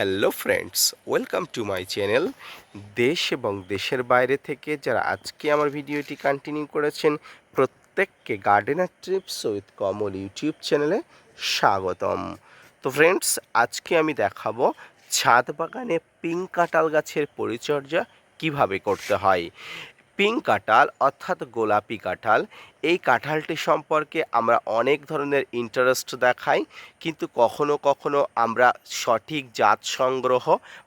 Hello friends welcome to my channel দেশ এবং দেশের বাইরে থেকে যারা আজকে আমার ভিডিওটি কন্টিনিউ করেছেন, প্রত্যেককে gardener trips with Kamal YouTube চ্যানেলে স্বাগতম। তো ফ্রেন্ডস আজকে আমি দেখাবো ছাদ বাগানে পিঙ্ক কাঁটাল গাছের পরিচর্যা কীভাবে করতে হয়। পিঙ্ক কাঁঠাল অর্থাৎ গোলাপি কাঁঠাল। এই কাঁঠালটি সম্পর্কে আমরা অনেক ধরনের ইন্টারেস্ট দেখাই, কিন্তু কখনো কখনো আমরা সঠিক জাত সংগ্রহ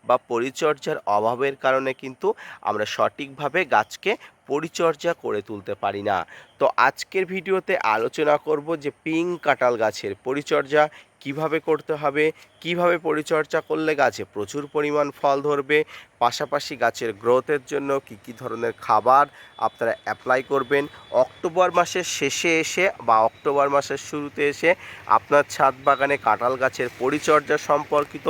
বা পরিচর্যার অভাবের কারণে কিন্তু আমরা সঠিকভাবে গাছকে পরিচর্যা করে তুলতে পারি না। তো আজকের ভিডিওতে আলোচনা করব যে পিঙ্ক কাঁঠাল গাছের পরিচর্যা কীভাবে করতে হবে, কীভাবে পরিচর্যা করলে গাছে প্রচুর পরিমাণ ফল ধরবে, পাশাপাশি গাছের গ্রোথের জন্য কি কি ধরনের খাবার আপনারা অ্যাপ্লাই করবেন, অক্টোবর মাসের শেষে এসে বা অক্টোবর মাসের শুরুতে এসে আপনার ছাদ বাগানে কাঁঠাল গাছের পরিচর্যা সম্পর্কিত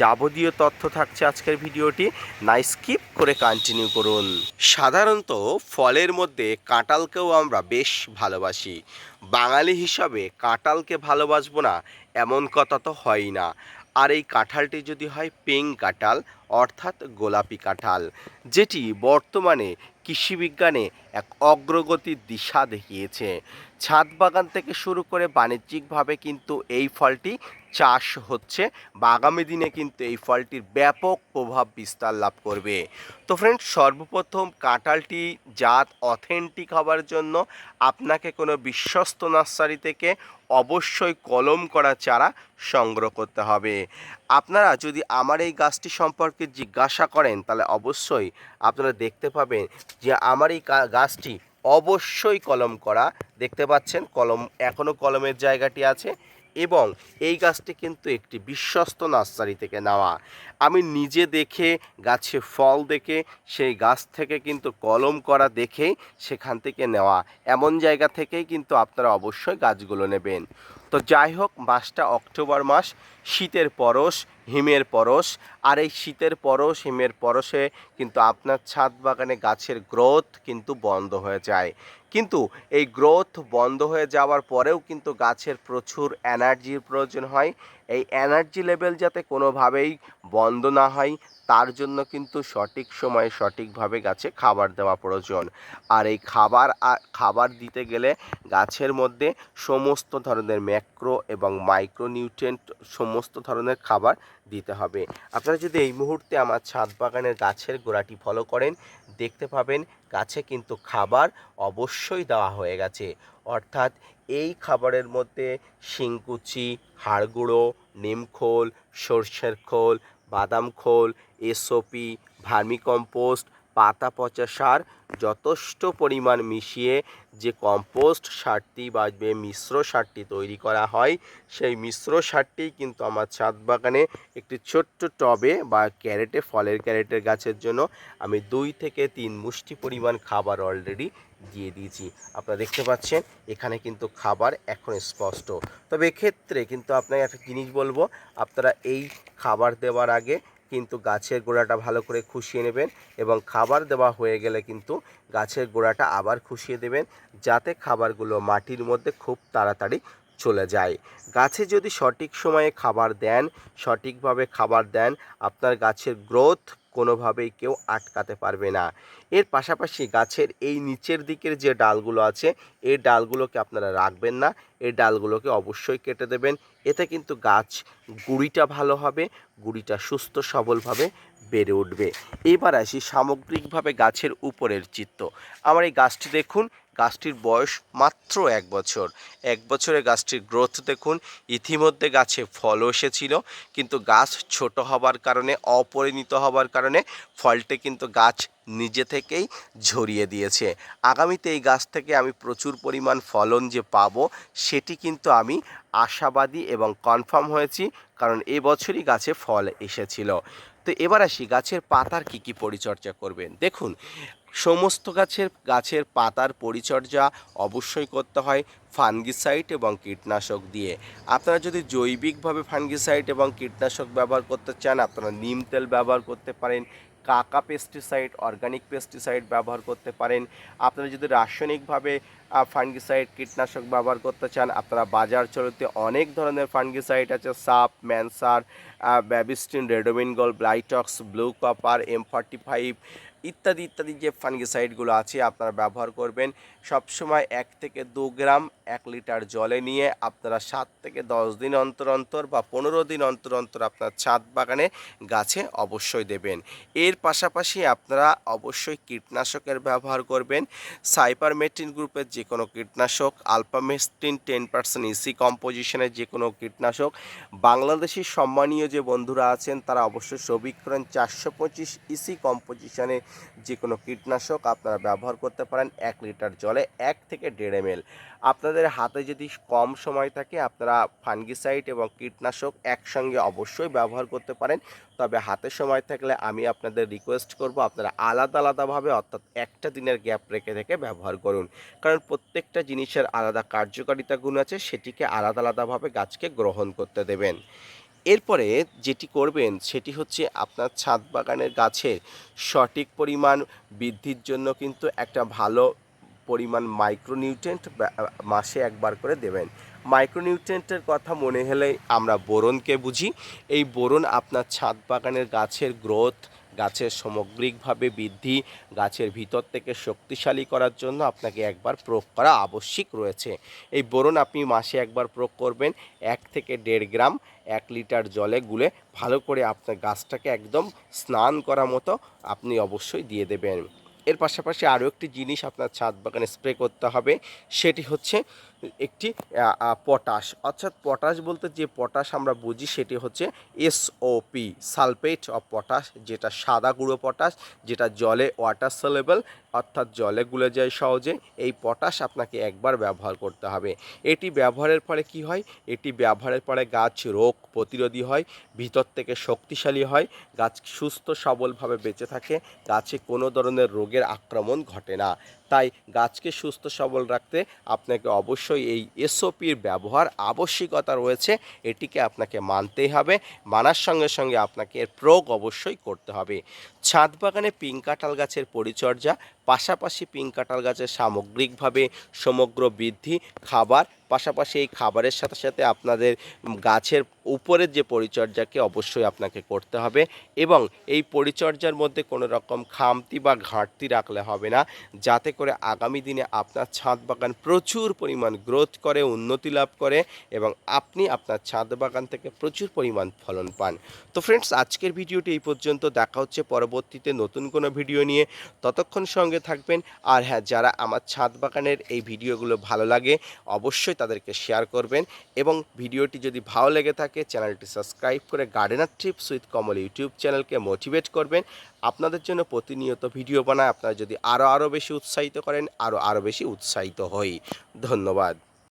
যাবতীয় তথ্য থাকছে আজকের ভিডিওটি। না স্কিপ করে কন্টিনিউ করুন। সাধারণত ফলের মধ্যে কাঁঠালকেও আমরা বেশ ভালোবাসি। বাঙালি হিসাবে কাঁঠালকে ভালোবাসবো না এমন কথা তো হয় না। আর এই কাঁঠালটি যদি হয় পেং কাঁঠাল, অর্থাৎ গোলাপি কাঁঠাল, যেটি বর্তমানে কৃষিবিজ্ঞানে এক অগ্রগতির দিশা দেখিয়েছে। ছাদ বাগান থেকে শুরু করে বাণিজ্যিকভাবে কিন্তু এই ফলটি চাষ হচ্ছে, বা আগামী দিনে কিন্তু এই ফলটির ব্যাপক প্রভাব বিস্তার লাভ করবে। তো ফ্রেন্ডস সর্বপ্রথম কাঁঠালটি জাত অথেন্টিক হওয়ার জন্য আপনাকে কোনো বিশ্বস্ত নার্সারি থেকে অবশ্যই কলম করা চারা সংগ্রহ করতে হবে। আপনারা যদি আমার এই গাছটি সম্পর্কে জিজ্ঞাসা করেন, তাহলে অবশ্যই আপনারা দেখতে পাবেন যে আমার এই গাছটি অবশ্যই কলম করা দেখতে পাচ্ছেন। কলম এখনও কলমের জায়গাটি আছে। এবং এই গাছটি কিন্তু একটি বিশ্বস্ত নার্সারি থেকে নেওয়া। আমি নিজে দেখে, গাছে ফল দেখে, সেই গাছ থেকে কিন্তু কলম করা দেখে সেখান থেকে নেওয়া। এমন জায়গা থেকেই কিন্তু আপনারা অবশ্যই গাছগুলো নেবেন। তো যাই হোক, মাসটা অক্টোবর মাস। শীতের পরশ, হিমের পরশ। আর এই শীতের পরশ, হিমের পরশে কিন্তু আপনার ছাদ বাগানে গাছের গ্রোথ কিন্তু বন্ধ হয়ে যায়। কিন্তু এই গ্রোথ বন্ধ হয়ে যাওয়ার পরেও কিন্তু গাছের প্রচুর এনার্জির প্রয়োজন হয়। এই এনার্জি লেভেল যাতে কোনোভাবেই বন্ধ না হয়, তার জন্য কিন্তু সঠিক সময়ে সঠিকভাবে গাছে খাবার দেওয়া প্রয়োজন। আর এই খাবার খাবার দিতে গেলে গাছের মধ্যে সমস্ত ধরনের ম্যাক্রো এবং মাইক্রো নিউট্রিয়েন্ট সমস্ত ধরনের খাবার দিতে হবে। আপনারা যদি এই মুহূর্তে আমার ছাদ বাগানের গাছের গোড়াটি ফলো করেন, দেখতে পাবেন গাছে কিন্তু খাবার অবশ্যই দেওয়া হয়ে গেছে। অর্থাৎ এই খাবারের মধ্যে শিংকুচি, হাড়গুঁড়ো, নিমখোল, সর্ষের খোল, বাদাম খোল, এসওপি, ভার্মিকম্পোস্ট পাতা পচা সার যথেষ্ট পরিমাণ মিশিয়ে যে কম্পোস্ট সারটি বা যে মিশ্র সারটি তৈরি করা হয়, সেই মিশ্র সারটি কিন্তু আমার ছাদ বাগানে একটি ছোট্ট টবে বা ক্যারেটে, ফলের ক্যারেটের গাছের জন্য আমি দুই থেকে তিন মুষ্টি পরিমাণ খাবার অলরেডি দিয়ে দিয়েছি। আপনারা দেখতে পাচ্ছেন, এখানে কিন্তু খাবার এখন স্পষ্ট। তবে এক্ষেত্রে কিন্তু আপনাকে একটা জিনিস বলব, আপনারা এই খাবার দেওয়ার আগে কিন্তু গাছের গোড়াটা ভালো করে খুশিয়ে নেবেন এবং খাবার দেওয়া হয়ে গেলে কিন্তু গাছের গোড়াটা আবার খুশিয়ে দেবেন, যাতে খাবারগুলো মাটির মধ্যে খুব তাড়াতাড়ি চলে যায়। গাছে যদি সঠিক সময়ে খাবার দেন, সঠিকভাবে খাবার দেন, আপনার গাছের গ্রোথ কোনোভাবেই কেউ আটকাতে পারবে না। এর পাশাপাশি গাছের এই নিচের দিকের যে ডালগুলো আছে, এই ডালগুলোকে আপনারা রাখবেন না। এই ডালগুলোকে অবশ্যই কেটে দেবেন। এতে কিন্তু গাছ গুড়িটা ভালো হবে, গুড়িটা সুস্থ সবলভাবে বেড়ে উঠবে। এবার আসি সামগ্রিকভাবে গাছের উপরের চিত্র। আমার এই গাছটি দেখুন গাছটির বয়স মাত্র এক বছর। এক বছরে গাছটির গ্রোথ দেখুন, ইতিমধ্যে গাছে ফল এসেছিল, কিন্তু গাছ ছোট হবার কারণে, অপরিণত হবার কারণে ফলটি কিন্তু গাছ নিজে থেকেই ঝরিয়ে দিয়েছে। আগামীতে এই গাছ থেকে আমি প্রচুর পরিমাণ ফলন যে পাবো, সেটি কিন্তু আমি আশাবাদী এবং কনফার্ম হয়েছি, কারণ এবছরই গাছে ফল এসেছিল। তো এবার আসি, গাছের পাতার কি কি পরিচর্যা করবেন? দেখুন সমস্ত গাছের গাছের পাতার পরিচর্যা অবশ্যই করতে হয় ফাঙ্গিসাইড এবং কীটনাশক দিয়ে। আপনারা যদি জৈবিকভাবে ফাঙ্গিসাইড এবং কীটনাশক ব্যবহার করতে চান, আপনারা নিম তেল ব্যবহার করতে পারেন, কাকা পেস্টিসাইড, অর্গানিক পেস্টিসাইড ব্যবহার করতে পারেন। আপনারা যদি রাসায়নিকভাবে ফাঙ্গিসাইড, কীটনাশক ব্যবহার করতে চান, আপনারা বাজার চলতে অনেক ধরনের ফাঙ্গিসাইড আছে, সাপ, ম্যানসার Bavistin রেডোমিনগল Blitox, blue copper, M forty five ইত্যাদি ইত্যাদি যে ফাঙ্গিসাইডগুলো আছে আপনারা ব্যবহার করবেন। সবসময় এক থেকে দু গ্রাম এক লিটার জলে নিয়ে আপনারা সাত থেকে দশ দিন অন্তর অন্তর বা পনেরো দিন অন্তর অন্তর আপনার ছাদ বাগানে গাছে অবশ্যই দেবেন। এর পাশাপাশি আপনারা অবশ্যই কীটনাশকের ব্যবহার করবেন। সাইপারমেট্রিন গ্রুপের যে কোনো কীটনাশক, আলফামেস্টিন টেন পার্সেন্ট ইসি কম্পোজিশনের যে কোনো কীটনাশক, বাংলাদেশি সম্মানীয় যে বন্ধুরা আছেন তারা অবশ্যই সবিক করেন। চারশো পঁচিশ ইসি কম্পোজিশনে যে কোনো কীটনাশক আপনারা ব্যবহার করতে পারেন এক লিটার জলে এক থেকে দেড় এম আপনাদের হাতে যদি কম সময় থাকে, আপনারা ফাঙ্গিসাইড এবং কীটনাশক একসঙ্গে অবশ্যই ব্যবহার করতে পারেন। তবে হাতে সময় থাকলে আমি আপনাদের রিকোয়েস্ট করব, আপনারা আলাদা আলাদাভাবে অর্থাৎ একটা দিনের গ্যাপ রেখে রেখে ব্যবহার করুন। কারণ প্রত্যেকটা জিনিসের আলাদা কার্যকারিতা গুণ আছে, সেটিকে আলাদা আলাদাভাবে গাছকে গ্রহণ করতে দেবেন। এরপরে যেটি করবেন, সেটি হচ্ছে আপনার ছাদ বাগানের গাছের সঠিক পরিমাণ বৃদ্ধির জন্য কিন্তু একটা ভালো পরিমাণ মাইক্রোনিউট্রেন্ট মাসে একবার করে দেবেন। মাইক্রোনিউট্রেন্টের কথা মনে হলে আমরা বোরনকে বুঝি। এই বোরন আপনার ছাদ বাগানের গাছের গ্রোথ গাছের সামগ্রিকভাবে বৃদ্ধি, গাছের ভিতর থেকে শক্তিশালী করার জন্য আপনাকে একবার প্রয়োগ করা আবশ্যিক রয়েছে। এই বোরন আপনি মাসে একবার প্রয়োগ করবেন, এক থেকে দেড় গ্রাম, এক লিটার জলে গুলে ভালো করে আপনার গাছটাকে একদম স্নান করা মতো আপনি অবশ্যই দিয়ে দেবেন। এর পাশাপাশি আরও একটি জিনিস আপনার ছাদ বাগানে স্প্রে করতে হবে, সেটি হচ্ছে একটি পটাশ। অর্থাৎ পটাশ বলতে যে পটাশ আমরা বুঝি সেটি হচ্ছে এসওপি সালফেট অফ পটাশ যেটা সাদা গুঁড়ো পটাশ, যেটা জলে ওয়াটার সলেবল অর্থাৎ জলে গুলে যায় সহজে, এই পটাশ আপনাকে একবার ব্যবহার করতে হবে। এটি ব্যবহারের ফলে কি হয়? এটি ব্যবহারের পরে গাছ রোগ প্রতিরোধী হয়, ভিতর থেকে শক্তিশালী হয়, গাছ সুস্থ সবলভাবে বেঁচে থাকে, গাছে কোনো ধরনের রোগের আক্রমণ ঘটে না। তাই গাছকে সুস্থ সবল রাখতে আপনাকে অবশ্যই এই এসওপির ব্যবহার আবশ্যিকতা রয়েছে। এটিকে আপনাকে মানতেই হবে। মানার সঙ্গে সঙ্গে আপনাকে এর প্রয়োগ অবশ্যই করতে হবে। ছাদ বাগানে পিং কাঁঠাল গাছের পরিচর্যা, পাশাপাশি পিং কাঁঠাল গাছের সামগ্রিকভাবে সমগ্র বৃদ্ধি, খাবার পাশাপাশি এই খাবারের সাথে সাথে আপনাদের গাছের উপরের যে পরিচর্যাকে অবশ্যই আপনাকে করতে হবে এবং এই পরিচর্যার মধ্যে কোনো রকম খামতি বা ঘাটতি রাখলে হবে না। যাতে করে আগামী দিনে আপনার ছাদ বাগান প্রচুর পরিমাণ গ্রোথ করে, উন্নতি লাভ করে এবং আপনি আপনার ছাদ বাগান থেকে প্রচুর পরিমাণ ফলন পান। তো ফ্রেন্ডস আজকের ভিডিওটি এই পর্যন্ত। দেখা হচ্ছে পরবর্তীতে নতুন কোনো ভিডিও নিয়ে। ততক্ষণ সঙ্গে থাকবেন। আর হ্যাঁ যারা আমার ছাদ বাগানের এই ভিডিওগুলো ভালো লাগে, অবশ্যই তাদেরকে শেয়ার করবেন এবং ভিডিওটি যদি ভালো লেগে থাকে, চ্যানেলটি সাবস্ক্রাইব করে gardener trips with Kamal YouTube চ্যানেলকে মোটিভেট করবেন। আপনাদের জন্য প্রতিনিয়ত ভিডিও বানায়। আপনারা যদি আরও আরও বেশি উৎসাহিত করেন আরও আরও বেশি উৎসাহিত হই। ধন্যবাদ।